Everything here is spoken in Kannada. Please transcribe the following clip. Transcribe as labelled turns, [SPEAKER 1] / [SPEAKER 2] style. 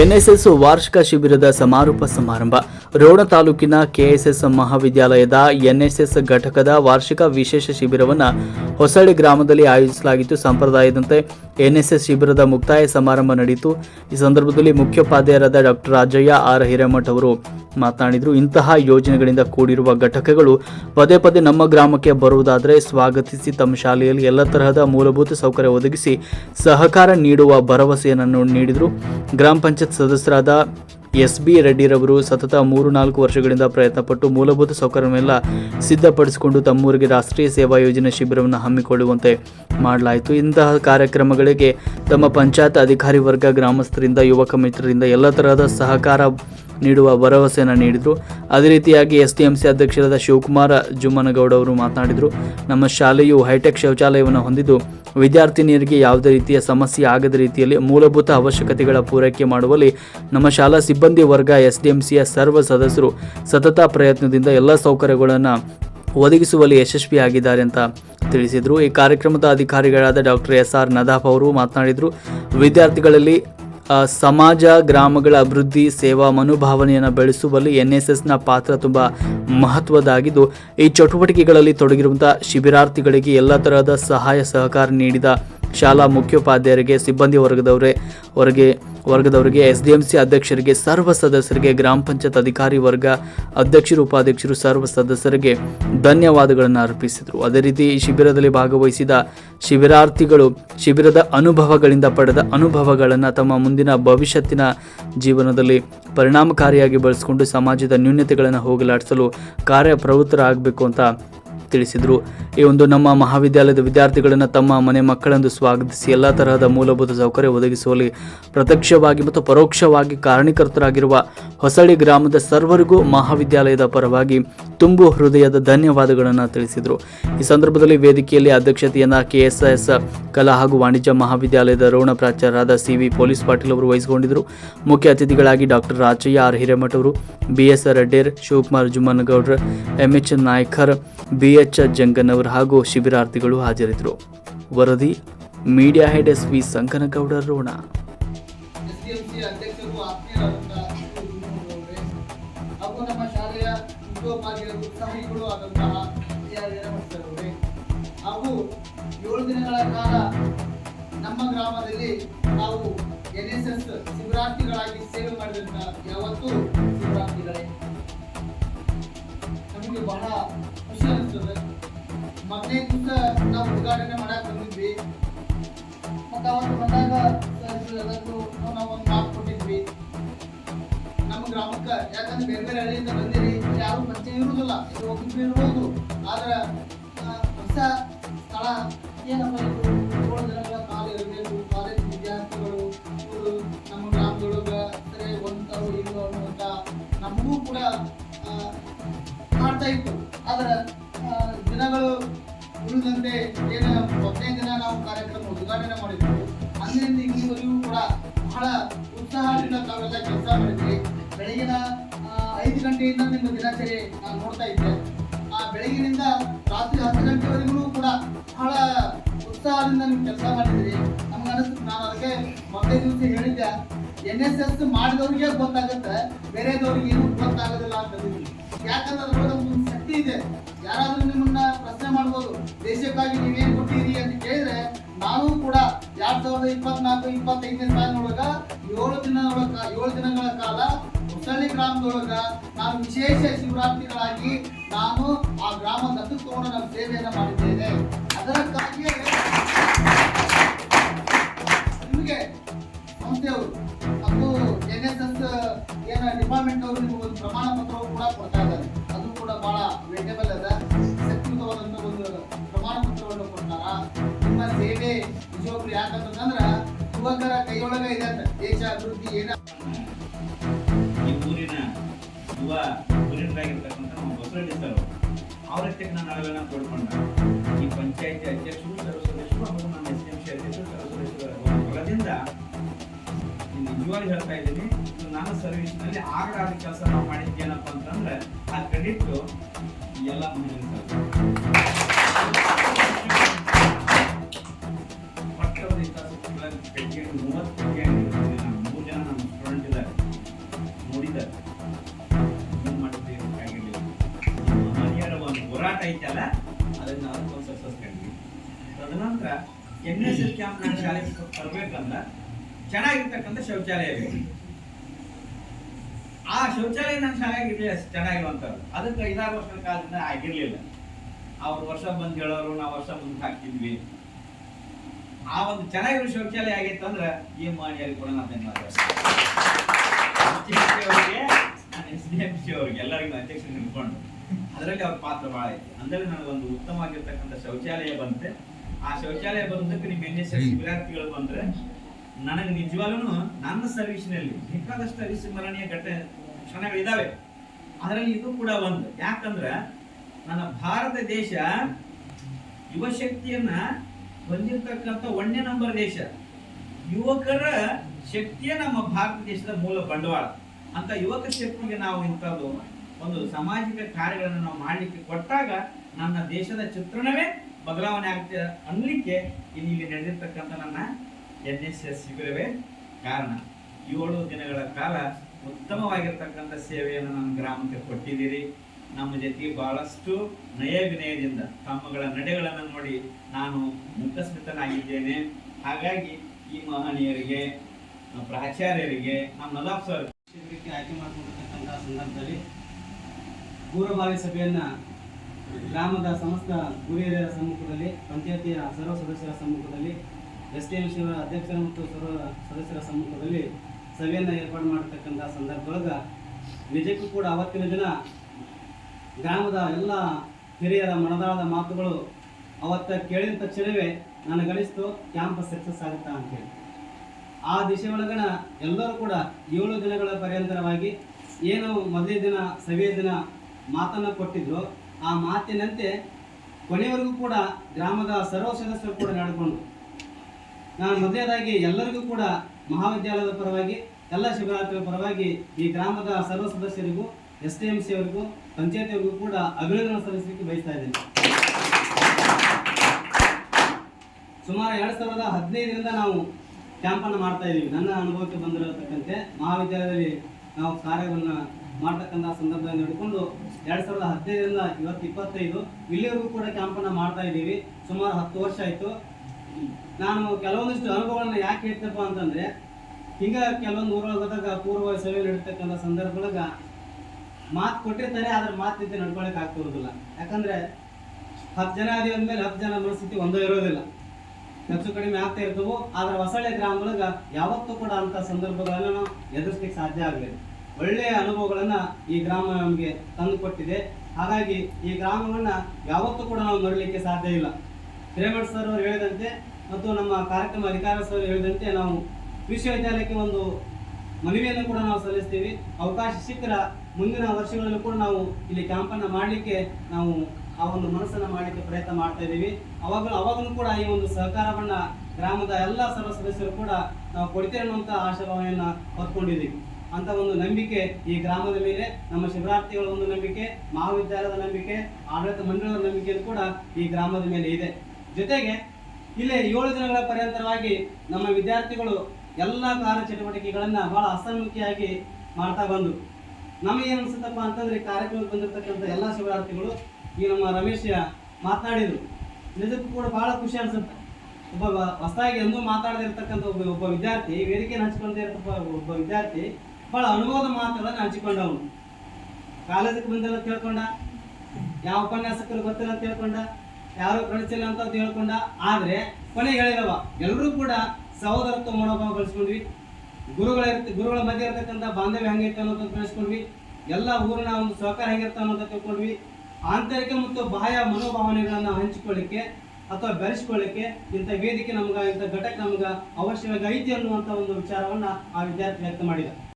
[SPEAKER 1] ಎನ್ಎಸ್ಎಸ್ ವಾರ್ಷಿಕ ಶಿಬಿರದ ಸಮಾರೋಪ ಸಮಾರಂಭ. ರೋಣ ತಾಲೂಕಿನ ಕೆಎಸ್ಎಸ್ ಮಹಾವಿದ್ಯಾಲಯದ ಎನ್ಎಸ್ಎಸ್ ಘಟಕದ ವಾರ್ಷಿಕ ವಿಶೇಷ ಶಿಬಿರವನ್ನು ಹೊಸಳ್ಳಿ ಗ್ರಾಮದಲ್ಲಿ ಆಯೋಜಿಸಲಾಗಿತ್ತು. ಸಂಪ್ರದಾಯದಂತೆ ಎನ್ಎಸ್ಎಸ್ ಶಿಬಿರದ ಮುಕ್ತಾಯ ಸಮಾರಂಭ ನಡೆಯಿತು. ಈ ಸಂದರ್ಭದಲ್ಲಿ ಮುಖ್ಯೋಪಾಧ್ಯಾಯರಾದ ಡಾಕ್ಟರ್ ರಾಜಯ್ಯ ಆರ್. ಹಿರೇಮಠ್ ಅವರು ಮಾತನಾಡಿದರು. ಇಂತಹ ಯೋಜನೆಗಳಿಂದ ಕೂಡಿರುವ ಘಟಕಗಳು ಪದೇ ಪದೇ ನಮ್ಮ ಗ್ರಾಮಕ್ಕೆ ಬರುವುದಾದರೆ ಸ್ವಾಗತಿಸಿ ತಮ್ಮ ಶಾಲೆಯಲ್ಲಿ ಎಲ್ಲ ತರಹದ ಮೂಲಭೂತ ಸೌಕರ್ಯ ಒದಗಿಸಿ ಸಹಕಾರ ನೀಡುವ ಭರವಸೆಯನ್ನು ನೀಡಿದರು. ಗ್ರಾಮ ಪಂಚಾಯತ್ ಸದಸ್ಯರಾದ ಎಸ್ ಬಿ ರೆಡ್ಡಿರವರು ಸತತ ಮೂರು ನಾಲ್ಕು ವರ್ಷಗಳಿಂದ ಪ್ರಯತ್ನಪಟ್ಟು ಮೂಲಭೂತ ಸೌಕರ್ಯವನ್ನೆಲ್ಲ ಸಿದ್ಧಪಡಿಸಿಕೊಂಡು ತಮ್ಮೂರಿಗೆ ರಾಷ್ಟ್ರೀಯ ಸೇವಾ ಯೋಜನೆ ಶಿಬಿರವನ್ನು ಹಮ್ಮಿಕೊಳ್ಳುವಂತೆ ಮಾಡಲಾಯಿತು. ಇಂತಹ ಕಾರ್ಯಕ್ರಮಗಳಿಗೆ ತಮ್ಮ ಪಂಚಾಯತ್ ಅಧಿಕಾರಿ ವರ್ಗ, ಗ್ರಾಮಸ್ಥರಿಂದ, ಯುವಕ ಮಿತ್ರರಿಂದ ಎಲ್ಲ ತರಹದ ಸಹಕಾರ ನೀಡುವ ಭರವಸೆಯನ್ನು ನೀಡಿದರು. ಅದೇ ರೀತಿಯಾಗಿ ಎಸ್ ಡಿ ಎಂ ಸಿ ಅಧ್ಯಕ್ಷರಾದ ಶಿವಕುಮಾರ ಜುಮ್ಮನಗೌಡ ಅವರು ಮಾತನಾಡಿದರು. ನಮ್ಮ ಶಾಲೆಯು ಹೈಟೆಕ್ ಶೌಚಾಲಯವನ್ನು ಹೊಂದಿದ್ದು, ವಿದ್ಯಾರ್ಥಿನಿಯರಿಗೆ ಯಾವುದೇ ರೀತಿಯ ಸಮಸ್ಯೆ ಆಗದ ರೀತಿಯಲ್ಲಿ ಮೂಲಭೂತ ಅವಶ್ಯಕತೆಗಳ ಪೂರೈಕೆ ಮಾಡುವಲ್ಲಿ ನಮ್ಮ ಶಾಲಾ ಸಿಬ್ಬಂದಿ ವರ್ಗ ಎಸ್ ಡಿ ಎಂ ಸಿಯ ಸರ್ವ ಸದಸ್ಯರು ಸತತ ಪ್ರಯತ್ನದಿಂದ ಎಲ್ಲ ಸೌಕರ್ಯಗಳನ್ನು ಒದಗಿಸುವಲ್ಲಿ ಯಶಸ್ವಿಯಾಗಿದ್ದಾರೆ ಅಂತ ತಿಳಿಸಿದರು. ಈ ಕಾರ್ಯಕ್ರಮದ ಅಧಿಕಾರಿಗಳಾದ ಡಾಕ್ಟರ್ ಎಸ್ ಆರ್ ನದಾಫ್ ಅವರು ಮಾತನಾಡಿದರು. ವಿದ್ಯಾರ್ಥಿಗಳಲ್ಲಿ ಸಮಾಜ, ಗ್ರಾಮಗಳ ಅಭಿವೃದ್ಧಿ, ಸೇವಾ ಮನೋಭಾವನೆಯನ್ನು ಬೆಳೆಸುವಲ್ಲಿ ಎನ್ ಎಸ್ ಎಸ್ನ ಪಾತ್ರ ತುಂಬ ಮಹತ್ವದ್ದಾಗಿದ್ದು, ಈ ಚಟುವಟಿಕೆಗಳಲ್ಲಿ ತೊಡಗಿರುವಂಥ ಶಿಬಿರಾರ್ಥಿಗಳಿಗೆ ಎಲ್ಲ ತರಹದ ಸಹಾಯ ಸಹಕಾರ ನೀಡಿದ ಶಾಲಾ ಮುಖ್ಯೋಪಾಧ್ಯಾಯರಿಗೆ, ಸಿಬ್ಬಂದಿ ವರ್ಗದವರೇ ಹೊರಗೆ ವರ್ಗದವರಿಗೆ ಎಸ್ ಡಿ ಎಂ ಸಿ ಅಧ್ಯಕ್ಷರಿಗೆ, ಸರ್ವ ಸದಸ್ಯರಿಗೆ, ಗ್ರಾಮ ಪಂಚಾಯತ್ ಅಧಿಕಾರಿ ವರ್ಗ ಅಧ್ಯಕ್ಷರು, ಉಪಾಧ್ಯಕ್ಷರು, ಸರ್ವ ಸದಸ್ಯರಿಗೆ ಧನ್ಯವಾದಗಳನ್ನು ಅರ್ಪಿಸಿದರು. ಅದೇ ರೀತಿ ಈ ಶಿಬಿರದಲ್ಲಿ ಭಾಗವಹಿಸಿದ ಶಿಬಿರಾರ್ಥಿಗಳು ಶಿಬಿರದ ಅನುಭವಗಳಿಂದ ಪಡೆದ ಅನುಭವಗಳನ್ನು ತಮ್ಮ ಮುಂದಿನ ಭವಿಷ್ಯತ್ತಿನ ಜೀವನದಲ್ಲಿ ಪರಿಣಾಮಕಾರಿಯಾಗಿ ಬಳಸಿಕೊಂಡು ಸಮಾಜದ ನ್ಯೂನತೆಗಳನ್ನು ಹೋಗಲಾಡಿಸಲು ಕಾರ್ಯಪ್ರವೃತ್ತರಾಗಬೇಕು ಅಂತ ತಿಳಿಸಿದರು. ಈ ಒಂದು ನಮ್ಮ ಮಹಾವಿದ್ಯಾಲಯದ ವಿದ್ಯಾರ್ಥಿಗಳನ್ನು ತಮ್ಮ ಮನೆ ಮಕ್ಕಳೆಂದು ಸ್ವಾಗತಿಸಿ ಎಲ್ಲ ತರಹದ ಮೂಲಭೂತ ಸೌಕರ್ಯ ಒದಗಿಸುವಲ್ಲಿ ಪ್ರತ್ಯಕ್ಷವಾಗಿ ಮತ್ತು ಪರೋಕ್ಷವಾಗಿ ಕಾರಣೀಕರ್ತರಾಗಿರುವ ಹೊಸಳ್ಳಿ ಗ್ರಾಮದ ಸರ್ವರಿಗೂ ಮಹಾವಿದ್ಯಾಲಯದ ಪರವಾಗಿ ತುಂಬು ಹೃದಯದ ಧನ್ಯವಾದಗಳನ್ನು ತಿಳಿಸಿದರು. ಈ ಸಂದರ್ಭದಲ್ಲಿ ವೇದಿಕೆಯಲ್ಲಿ ಅಧ್ಯಕ್ಷತೆಯನ್ನು ಕೆಎಸ್ಎಸ್ ಕಲಾ ಹಾಗೂ ವಾಣಿಜ್ಯ ಮಹಾವಿದ್ಯಾಲಯದ ರೋಣ ಪ್ರಾಚಾರ್ಯರಾದ ಸಿ ವಿ ಪೊಲೀಸ್ ಪಾಟೀಲ್ ಅವರು ವಹಿಸಿಕೊಂಡಿದ್ದರು ಮುಖ್ಯ ಅತಿಥಿಗಳಾಗಿ ಡಾಕ್ಟರ್ ರಾಜಯ್ಯ ಆರ್ ಹಿರೇಮಠ್ ಅವರು B S Redder, Shivakumar Jummanagoudra, M H Naikar, B H Janganavar ಹಾಗೂ ಶಿಬಿರಾರ್ಥಿಗಳು ಹಾಜರಿದ್ದರು. ವರದಿ, media head S V Sankanagouda, Ron.
[SPEAKER 2] ಹಾಗೂ ಏಳು ದಿನಗಳ ಕಾಲ ನಮ್ಮ ಗ್ರಾಮದಲ್ಲಿ ನಾವು ಎನ್ ಎಸ್ ಎಸ್ ಶಿಬಿರಾರ್ಥಿಗಳಾಗಿ ಸೇವೆ ಮಾಡಿದಂತ ಯಾವತ್ತೂ ಶಿಬಿರಾರ್ಥಿಗಳೇ. ಇರ್ಬೋದು ಆದ್ರೆ ಹೊಸ ಸ್ಥಳ ಏನಪ್ಪ ಇದು ಏಳು ದಿನಗಳ ಕಾಲ ಇರಬೇಕು ಕಾಲೇಜ್ ವಿದ್ಯಾರ್ಥಿಗಳು, ಇವರು ನಮ್ಮ ಗ್ರಾಮದೊಳಗೆ ಸರಿ ಒಂಥರು ಇಲ್ಲೋ ಅನ್ನುವಂಥ ನಮಗೂ ಕೂಡ ಮಾಡ್ತಾ ಇತ್ತು. ಆದ್ರೆ ದಿನಗಳು ಉಳಿದಂತೆ ಏನು ಮೊದಲನೇ ದಿನ ನಾವು ಕಾರ್ಯಕ್ರಮ ಉದ್ಘಾಟನೆ ಮಾಡಿದ್ವಿ. ಅಂದಿನಿಂದ ಇಲ್ಲಿವರೆಗೂ ಕೂಡ ಬಹಳ ಉತ್ಸಾಹದಿಂದ ತಾವೆಲ್ಲ ಕೆಲಸ ಮಾಡಿದ್ವಿ ಬೆಳಗಿನ ಐದು ಗಂಟೆಯಿಂದ ನಿಮ್ಮ ದಿನಚರಿ ನಾನು ನೋಡ್ತಾ ಇದ್ದೆ. ಬೆಳಗಿನಿಂದ ರಾತ್ರಿ ಹತ್ತು ಗಂಟೆವರೆಗೂ ಕೂಡ ಬಹಳ ಉತ್ಸಾಹದಿಂದ ನೀವು ಕೆಲಸ ಮಾಡಿದ್ರಿ. ನಮ್ಗೆ ಅನಿಸ್ತು, ನಾನು ಅದಕ್ಕೆ ಮೊದಲೇ ದಿವಸ ಹೇಳಿದ್ದೆ. ಎನ್ ಎಸ್ ಎಸ್ ಮಾಡಿದವ್ರಿಗೆ ಗೊತ್ತಾಗುತ್ತೆ, ಬೇರೆದವ್ರಿಗೆ ಏನು ಗೊತ್ತಾಗೋದಿಲ್ಲ ಅಂತ ಅಂದಿದ್ವಿ. ಯಾಕಂದ್ರೆ ಅದ್ರೊಳಗೆ ಒಂದು ಶಕ್ತಿ ಇದೆ. ಯಾರಾದರೂ ನಿಮ್ಮನ್ನ ಪ್ರಶ್ನೆ ಮಾಡ್ಬೋದು, ದೇಶಕ್ಕಾಗಿ ನೀವೇನು ಕೊಟ್ಟಿರಿ ಅಂತ ಕೇಳಿದ್ರೆ, ನಾನು ಕೂಡ ಎರಡ್ ಸಾವಿರದ ಇಪ್ಪತ್ನಾಲ್ಕು, ಇಪ್ಪತ್ತೈದನೇ ಸಾಲಿನೊಳಗ ಏಳು ಕಾಲ ಏಳು ದಿನಗಳ ಕಾಲ ಹೊಸಳ್ಳಿ ಗ್ರಾಮದೊಳಗ ನಾನು ವಿಶೇಷ ಶಿವರಾತ್ರಿಗಳಾಗಿ ನಾನು ಆ ಗ್ರಾಮ ದತ್ತು ತಗೊಂಡು ನಾನು ಸೇವೆಯನ್ನ ಮಾಡಿದ್ದೇನೆ. ಅದಕ್ಕಾಗಿಯೇ ನಿಮಗೆ ಸಂಸ್ಥೆಯವರು ಮತ್ತು ಎನ್ ಎಸ್ ಎಸ್ ಏನ ಡಿಪಾರ್ಟ್ಮೆಂಟ್ ಅವರು ನಿಮಗೆ ಒಂದು ಪ್ರಮಾಣ ಪತ್ರವು ಕೂಡ ಕೊಡ್ತಾ ಇದ್ದಾರೆ.
[SPEAKER 3] ಸರ್ ಅವರಷ್ಟಕ್ಕೆ ನಾನು ಅಳವೆಲ್ಲ ಕೊಡ್ಕೊಂಡ ಈ ಪಂಚಾಯತಿ ಅಧ್ಯಕ್ಷರು, ಸರ್ವಸದಸ್ಯರು, ಹಾಗೂ ನಮ್ಮ ಎಸ್ ಎಂ ಸಿ ಅಧ್ಯಕ್ಷರು ಸರ್ವ ಸದಸ್ಯರ ಬಲದಿಂದ ನಿಜವಾಗಿ ಹೇಳ್ತಾ ಇದ್ದೀನಿ ಇದು ನಾನು ಸರ್ವಿಸ್ನಲ್ಲಿ ಆಗಲಾದ ಕೆಲಸ ನಾವು ಮಾಡಿದ್ದೇನಪ್ಪ ಅಂತಂದ್ರೆ, ಆ ಕ್ರೆಡಿಟ್ ಎಲ್ಲ ಮುಂದಿನ ಮೂವತ್ತು ಐತಲ್ಲ? ಅದನ್ನ ನಾವು ಸಕ್ಸಸ್ ಕಂಡ್ವಿ ತದನಂತರ ಎನ್ ಎಸ್ ಎಲ್ ಕ್ಯಾಂಪ್ ನಾನು ಶಾಲೆಗೆ ಬರ್ಬೇಕಂದ್ರ ಚೆನ್ನಾಗಿರ್ತಕ್ಕಂಥ ಶೌಚಾಲಯ ಬೇಕು. ಆ ಶೌಚಾಲಯ ನನ್ನ ಶಾಲೆಗೆ ಇರಲಿಲ್ಲ ಚೆನ್ನಾಗಿರುವಂಥದ್ದು. ಅದಕ್ಕೆ ಐದಾರು ವರ್ಷದ ಕಾಲದಿಂದ ಆಗಿರ್ಲಿಲ್ಲ. ಅವ್ರು ವರ್ಷ ಬಂದು ಹೇಳೋರು, ನಾವು ವರ್ಷ ಮುಂದೆ ಹಾಕ್ತಿದ್ವಿ. ಆ ಒಂದು ಚೆನ್ನಾಗಿರೋ ಶೌಚಾಲಯ ಆಗಿತ್ತು ಅಂದ್ರೆ ಈ ಮಾಡಿ ಕೂಡ ನಾನು ಧನ್ಯವಾದ ಅವರಿಗೆ ಎಸ್ ಡಿ ಅವರಿಗೆ. ಎಲ್ಲರಿಗೂ ಅಧ್ಯಕ್ಷರು ನಿಂತ್ಕೊಂಡು. ಅದರಲ್ಲಿ ಅವ್ರ ಪಾತ್ರ ಬಹಳ ಐತಿ ಅಂದ್ರೆ ನನಗೊಂದು ಉತ್ತಮವಾಗಿರ್ತಕ್ಕಂಥ ಶೌಚಾಲಯ ಬಂತೆ. ಆ ಶೌಚಾಲಯ ಬಂದಕ್ಕೆ ನಿಮ್ಮ ಎನ್ ಎಸ್ ಎಸ್ ವಿದ್ಯಾರ್ಥಿಗಳು ಬಂದ್ರೆ ನನಗೆ ನಿಜವಾಗ್ಲೂ ನನ್ನ ಸರ್ವಿಸ್ನಲ್ಲಿ ಬೇಕಾದಷ್ಟು ಅವಿಸ್ಮರಣೀಯ ಘಟನೆ ಕ್ಷಣಗಳಿದಾವೆ. ಅದರಲ್ಲಿ ಇದು ಕೂಡ ಒಂದು. ಯಾಕಂದ್ರೆ ನನ್ನ ಭಾರತ ದೇಶ ಯುವ ಶಕ್ತಿಯನ್ನ ಹೊಂದಿರತಕ್ಕಂಥ ಒಂದೇ ನಂಬರ್ ದೇಶ. ಯುವಕರ ಶಕ್ತಿಯೇ ನಮ್ಮ ಭಾರತ ದೇಶದ ಮೂಲ ಬಂಡವಾಳ. ಅಂತ ಯುವಕ ಶಕ್ತಿಗೆ ನಾವು ಇಂಥದ್ದು ಒಂದು ಸಾಮಾಜಿಕ ಕಾರ್ಯಗಳನ್ನು ನಾವು ಮಾಡಲಿಕ್ಕೆ ಕೊಟ್ಟಾಗ ನನ್ನ ದೇಶದ ಚಿತ್ರಣವೇ ಬದಲಾವಣೆ ಆಗ್ತದೆ ಅನ್ನಲಿಕ್ಕೆ ಇಲ್ಲಿ ನಡೆದಿರ್ತಕ್ಕಂಥ ನನ್ನ ಎನ್ ಎಸ್ ಎಸ್ ಶಿಬಿರವೇ ಕಾರಣ. ಏಳು ದಿನಗಳ ಕಾಲ ಉತ್ತಮವಾಗಿರ್ತಕ್ಕಂಥ ಸೇವೆಯನ್ನು ನನ್ನ ಗ್ರಾಮಕ್ಕೆ ಕೊಟ್ಟಿದ್ದೀರಿ. ನಮ್ಮ ಜೊತೆಗೆ ಬಹಳಷ್ಟು ನಯ ವಿನಯದಿಂದ ತಮ್ಮಗಳ ನಡೆಗಳನ್ನು ನೋಡಿ ನಾನು ಮುಖಸ್ಮಿತನಾಗಿದ್ದೇನೆ. ಹಾಗಾಗಿ ಈ ಮಹನೀಯರಿಗೆ, ಪ್ರಾಚಾರ್ಯರಿಗೆ ನಮ್ಮ ನದಾಫ್ ಸರ್
[SPEAKER 4] ಶಿಬಿರಕ್ಕೆ ಆಯ್ಕೆ ಮಾಡಿಕೊಂಡಿರ್ತಕ್ಕಂಥ ಸಂದರ್ಭದಲ್ಲಿ ಪೂರ್ವಭಾವಿ ಸಭೆಯನ್ನು ಗ್ರಾಮದ ಸಮಸ್ತ ಗುರಿಯರ ಸಮ್ಮುಖದಲ್ಲಿ, ಪಂಚಾಯತಿಯ ಸರ್ವ ಸದಸ್ಯರ ಸಮ್ಮುಖದಲ್ಲಿ ಎಸ್ ಟಿ ಎಂ ಶಿವರ ಅಧ್ಯಕ್ಷರ ಮತ್ತು ಸರ್ವ ಸದಸ್ಯರ ಸಮ್ಮುಖದಲ್ಲಿ ಸಭೆಯನ್ನು ಏರ್ಪಾಡು ಮಾಡತಕ್ಕಂಥ ಸಂದರ್ಭದೊಳಗೆ ನಿಜಕ್ಕೂ ಕೂಡ ಅವತ್ತಿನ ದಿನ ಗ್ರಾಮದ ಎಲ್ಲ ಹಿರಿಯರ ಮನದಾಳದ ಮಾತುಗಳು ಅವತ್ತ ಕೇಳಿದ ತಕ್ಷಣವೇ ನನಗನಿಸ್ತು ಕ್ಯಾಂಪಸ್ ಸಕ್ಸಸ್ ಆಗುತ್ತಾ ಅಂತೇಳಿ ಆ ದಿಶೆ ಒಳಗಣ ಎಲ್ಲರೂ ಕೂಡ ಏಳು ದಿನಗಳ ಪರ್ಯಂತರವಾಗಿ ಏನು ಮೊದಲೇ ದಿನ ಸಭೆಯ ದಿನ ಮಾತನ್ನು ಕೊಟ್ಟಿದ್ರು. ಆ ಮಾತಿನಂತೆ ಕೊನೆವರೆಗೂ ಕೂಡ ಗ್ರಾಮದ ಸರ್ವ ಸದಸ್ಯರು ಕೂಡ ನಡೆದುಕೊಂಡು ನಾನು ಮೊದಲನೇದಾಗಿ ಎಲ್ಲರಿಗೂ ಕೂಡ ಮಹಾವಿದ್ಯಾಲಯದ ಪರವಾಗಿ, ಎಲ್ಲ ಶಿಬಿರಾರ್ಥಿಗಳ ಪರವಾಗಿ ಈ ಗ್ರಾಮದ ಸರ್ವ ಸದಸ್ಯರಿಗೂ ಎಸ್ ಟಿ ಎಂ ಸಿ ಅವರಿಗೂ ಪಂಚಾಯತಿಯವರಿಗೂ ಕೂಡ ಅಭಿನಂದನೆ ಸಲ್ಲಿಸಲಿಕ್ಕೆ ಬಯಸ್ತಾ ಇದ್ದೇನೆ. ಸುಮಾರು ಎರಡು ಸಾವಿರದ ಹದಿನೈದರಿಂದ ನಾವು ಕ್ಯಾಂಪನ್ನು ಮಾಡ್ತಾ ಇದ್ದೀವಿ. ನನ್ನ ಅನುಭವಕ್ಕೆ ಬಂದಿರತಕ್ಕಂತೆ ಮಹಾವಿದ್ಯಾಲಯದಲ್ಲಿ ನಾವು ಕಾರ್ಯವನ್ನು ಮಾಡ್ತಕ್ಕಂಥ ಸಂದರ್ಭದಲ್ಲಿ ಹಿಡ್ಕೊಂಡು ಎರಡ್ ಸಾವಿರದ ಹದಿನೈದರಿಂದ ಇವತ್ತು ಇಪ್ಪತ್ತೈದು ಇಲ್ಲಿವರೆಗೂ ಕೂಡ ಕ್ಯಾಂಪನ್ನು ಮಾಡ್ತಾ ಇದ್ದೀವಿ. ಸುಮಾರು ಹತ್ತು ವರ್ಷ ಆಯಿತು. ನಾನು ಕೆಲವೊಂದಿಷ್ಟು ಅನುಭವಗಳನ್ನ ಯಾಕೆ ಹೇಳ್ತಪ್ಪ ಅಂತಂದ್ರೆ ಹಿಂಗ ಕೆಲವೊಂದು ಊರೊಳಗೆ ಹೋದಾಗ ಪೂರ್ವ ಸೇವೆ ನಡೀತಕ್ಕಂಥ ಸಂದರ್ಭದೊಳಗ ಮಾತು ಕೊಟ್ಟಿರ್ತಾರೆ, ಆದ್ರೆ ಮಾತಿದ್ದೆ ನಡ್ಕೊಳಕ್ ಆಗ್ತಿರೋದಿಲ್ಲ. ಯಾಕಂದ್ರೆ ಹತ್ತು ಜನ ಆದಿ ಅಂದ್ಮೇಲೆ ಹತ್ತು ಜನ ಮನಸ್ಥಿತಿ ಒಂದೇ ಇರೋದಿಲ್ಲ. ಹೆಚ್ಚು ಕಡಿಮೆ ಆಗ್ತಾ ಇರ್ತವು, ಆದ್ರೆ ಹೊಸಳೆ ಗ್ರಾಮದೊಳಗ ಯಾವತ್ತೂ ಕೂಡ ಅಂತ ಸಂದರ್ಭಗಳನ್ನ ಎದುರಿಸ್ಲಿಕ್ಕೆ ಸಾಧ್ಯ ಆಗಲಿಲ್ಲ. ಒಳ್ಳೆಯ ಅನುಭವಗಳನ್ನ ಈ ಗ್ರಾಮ ನಮಗೆ ತಂದು ಕೊಟ್ಟಿದೆ ಹಾಗಾಗಿ ಈ ಗ್ರಾಮವನ್ನು ಯಾವತ್ತೂ ಕೂಡ ನಾವು ಮರಲಿಕ್ಕೆ ಸಾಧ್ಯ ಇಲ್ಲ. ಹಿರೇಮಠ ಸರ್ ಅವರು ಹೇಳಿದಂತೆ ಮತ್ತು ನಮ್ಮ ಕಾರ್ಯಕ್ರಮ ಅಧಿಕಾರ ಸರ್ ಹೇಳಿದಂತೆ ನಾವು ವಿಶ್ವವಿದ್ಯಾಲಯಕ್ಕೆ ಒಂದು ಮನವಿಯನ್ನು ಕೂಡ ನಾವು ಸಲ್ಲಿಸ್ತೀವಿ. ಅವಕಾಶ ಸಿಕ್ಕರ ಮುಂದಿನ ವರ್ಷಗಳಲ್ಲೂ ಕೂಡ ನಾವು ಇಲ್ಲಿ ಕ್ಯಾಂಪನ್ನು ಮಾಡಲಿಕ್ಕೆ ನಾವು ಆ ಒಂದು ಮನಸ್ಸನ್ನು ಮಾಡಲಿಕ್ಕೆ ಪ್ರಯತ್ನ ಮಾಡ್ತಾ ಇದ್ದೀವಿ. ಅವಾಗಲೂ ಅವಾಗಲೂ ಕೂಡ ಈ ಒಂದು ಸಹಕಾರವನ್ನು ಗ್ರಾಮದ ಎಲ್ಲ ಸರ್ವ ಸದಸ್ಯರು ಕೂಡ ನಾವು ಕೊಡ್ತೇವೆ ಅನ್ನುವಂಥ ಆಶಾಭಾವನೆಯನ್ನು ಹೊತ್ಕೊಂಡಿದ್ದೀವಿ ಅಂತ ಒಂದು ನಂಬಿಕೆ ಈ ಗ್ರಾಮದ ಮೇಲೆ, ನಮ್ಮ ಶಿವರಾತ್ರಿಗಳ ಒಂದು ನಂಬಿಕೆ, ಮಹಾವಿದ್ಯಾಲಯದ ನಂಬಿಕೆ, ಆಡಳಿತ ಮಂಡಳದ ನಂಬಿಕೆಯನ್ನು ಕೂಡ ಈ ಗ್ರಾಮದ ಮೇಲೆ ಇದೆ. ಜೊತೆಗೆ ಇಲ್ಲಿ ಏಳು ದಿನಗಳ ಪರ್ಯಂತರವಾಗಿ ನಮ್ಮ ವಿದ್ಯಾರ್ಥಿಗಳು ಎಲ್ಲ ಕಾರ್ಯಚಟುವಟಿಕೆಗಳನ್ನ ಬಹಳ ಹಸನ್ಮುಖಿಯಾಗಿ ಮಾಡ್ತಾ ಬಂದ್ರು ನಮಗೆ ಏನ್ ಅನ್ಸುತ್ತಪ್ಪ ಅಂತಂದ್ರೆ ಕಾರ್ಯಕ್ರಮಕ್ಕೆ ಬಂದಿರತಕ್ಕಂಥ ಎಲ್ಲ ಶಿಬಿರಾರ್ಥಿಗಳು ಈ ನಮ್ಮ ರಮೇಶ ಮಾತನಾಡಿದರು. ನಿಜಕ್ಕೂ ಕೂಡ ಬಹಳ ಖುಷಿ ಅನ್ಸುತ್ತೆ. ಒಬ್ಬ ಹೊಸದಾಗಿ ಎಂದೂ ಮಾತಾಡದಿರ್ತಕ್ಕಂಥ ಒಬ್ಬ ಒಬ್ಬ ವಿದ್ಯಾರ್ಥಿ ವೇದಿಕೆಯನ್ನು ಹಂಚಿಕೊಂಡೇ ಇರ್ತಪ್ಪ ಒಬ್ಬ ವಿದ್ಯಾರ್ಥಿ ಬಹಳ ಅನುಭವದ ಮಾತುಗಳನ್ನು ಹಂಚಿಕೊಂಡವನು. ಕಾಲೇಜಿಗೆ ಬಂದಿಲ್ಲ ತಿಳ್ಕೊಂಡ, ಯಾವ ಉಪನ್ಯಾಸಕರು ಗೊತ್ತಿಲ್ಲ ಅಂತ ತಿಳ್ಕೊಂಡ, ಯಾರು ಕಳಿಸಿಲ್ಲ ಅಂತ ತಿಳ್ಕೊಂಡ ಆದರೆ ಕೊನೆಗೆ ಹೇಳಿದವ ಎಲ್ಲರೂ ಕೂಡ ಸಹೋದರತ್ವ ಮನೋಭಾವ ಬೆಳೆಸ್ಕೊಂಡ್ವಿ. ಗುರುಗಳ ಗುರುಗಳ ಮಧ್ಯೆ ಇರತಕ್ಕಂಥ ಬಾಂಧವ್ಯ ಹೆಂಗೈತೆ ಅನ್ನೋದನ್ನ ಬೆಳೆಸ್ಕೊಂಡ್ವಿ ಎಲ್ಲ ಊರಿನ ಒಂದು ಸಹಕಾರ ಹೆಂಗಿರ್ತ ಅನ್ನೋದನ್ನ ತಿಳ್ಕೊಂಡ್ವಿ. ಆಂತರಿಕ ಮತ್ತು ಬಾಹ್ಯ ಮನೋಭಾವನೆಗಳನ್ನು ಹಂಚಿಕೊಳ್ಳಿಕ್ಕೆ ಅಥವಾ ಬೆರೆಸ್ಕೊಳ್ಳಿಕ್ಕೆ ಇಂಥ ವೇದಿಕೆ ನಮ್ಗೆ, ಇಂಥ ಘಟಕ ನಮ್ಗೆ ಅವಶ್ಯವಾಗಿ ಐತಿ ಅನ್ನುವಂಥ ಒಂದು ವಿಚಾರವನ್ನು ಆ ವಿದ್ಯಾರ್ಥಿ ವ್ಯಕ್ತ ಮಾಡಿದ.